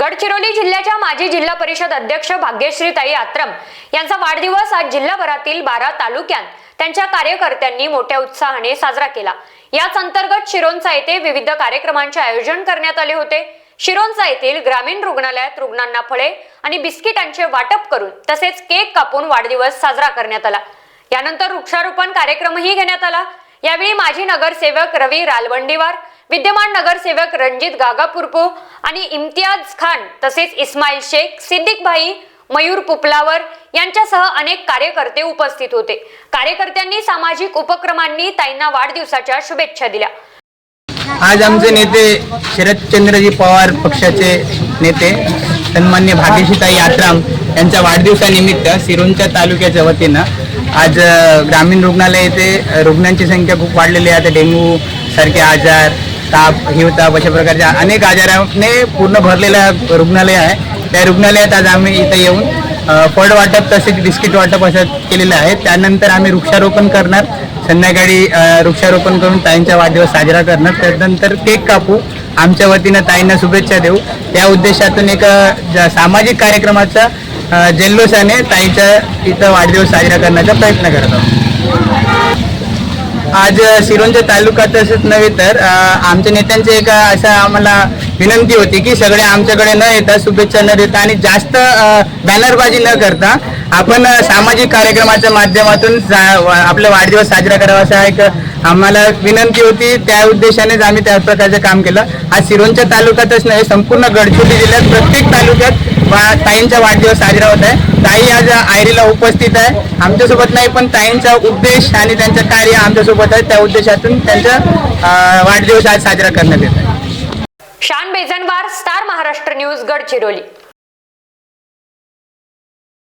गडचिरोली जिल्ह्याच्या माजी जिल्हा परिषद अध्यक्ष भाग्यश्रीताई आत्रम यांचा वाढदिवस आज जिल्हाभरातील बारा तालुक्यात त्यांच्या कार्यकर्त्यांनी मोठ्या उत्साहाने साजरा केला. याच अंतर्गत शिरोंचा येथे विविध कार्यक्रमांचे आयोजन करण्यात आले होते. शिरोंचा येथील ग्रामीण रुग्णालयात रुग्णांना फळे आणि बिस्किटांचे वाटप करून तसेच केक कापून वाढदिवस साजरा करण्यात आला. यानंतर वृक्षारोपण कार्यक्रमही घेण्यात आला. यावेळी माजी नगरसेवक रवी रालवंडीवार विद्यमान नगरसेवक रणजित गागापुरपो आणि इम्तियाज खान तसेच इस्माईल शेख सिद्दीक भाई मयूर पुपलावर यांच्यासह अनेक कार्यकर्ते उपस्थित होते. कार्यकर्त्यांनी सामाजिक उपक्रमांनी ताईंना वाढदिवसाच्या शुभेच्छा दिल्या. आज आमचे नेते शरदचंद्रजी पवार पक्षाचे नेते सन्मान्य भाग्यशीताई आत्राम यांच्या वाढदिवसानिमित्त सिरोंच्या तालुक्याच्या वतीनं आज ग्रामीण रुग्णालय येथे रुग्णांची संख्या खूप वाढलेली आहे. आता डेंग्यू सारखे आजार ताप हिवताप अशा प्रकारच्या अनेक आजाराने पूर्ण भरलेलं रुग्णालय आहे. त्या रुग्णालयात आज आम्ही इथं येऊन फळ वाटप तसेच बिस्किट वाटप असं केलेलं आहे. त्यानंतर आम्ही वृक्षारोपण करणार. संध्याकाळी वृक्षारोपण करून ताईंचा वाढदिवस साजरा करणार. त्यानंतर केक कापू. आमच्या वतीनं ताईंना शुभेच्छा देऊ. त्या उद्देशातून एक सामाजिक कार्यक्रमाचा जल्लोषाने ताईचा इथं वाढदिवस साजरा करण्याचा प्रयत्न करत आहोत. आज शिरोंच्या तालुक्यात तालुका नव्हे तर आमच्या नेत्यांचे एक असं आम्हाला विनंती होती की सगळे आमच्याकडे न येता शुभेच्छा न देता आणि जास्त बॅनरबाजी न करता आपण सामाजिक कार्यक्रमाच्या माध्यमातून आपला वाढदिवस साजरा करावा असा एक आम्हाला विनंती होती. त्या उद्देशानेच आम्ही त्या प्रकारचं काम केलं. आज सिरोंच्या तालुक्यातच नाही संपूर्ण गडचिरोली जिल्ह्यात प्रत्येक तालुक्यात वा- ताईंचा वाढदिवस साजरा होत आहे. ताई आज आयरीला उपस्थित आहे. आमच्यासोबत नाही पण ताईंचा उद्देश आणि त्यांचं कार्य आमच्यासोबत आहे. त्या उद्देशातून त्यांचा वाढदिवस आज साजरा करण्यात येत आहे. Shan Bejanwar star Maharashtra news Gadchiroli.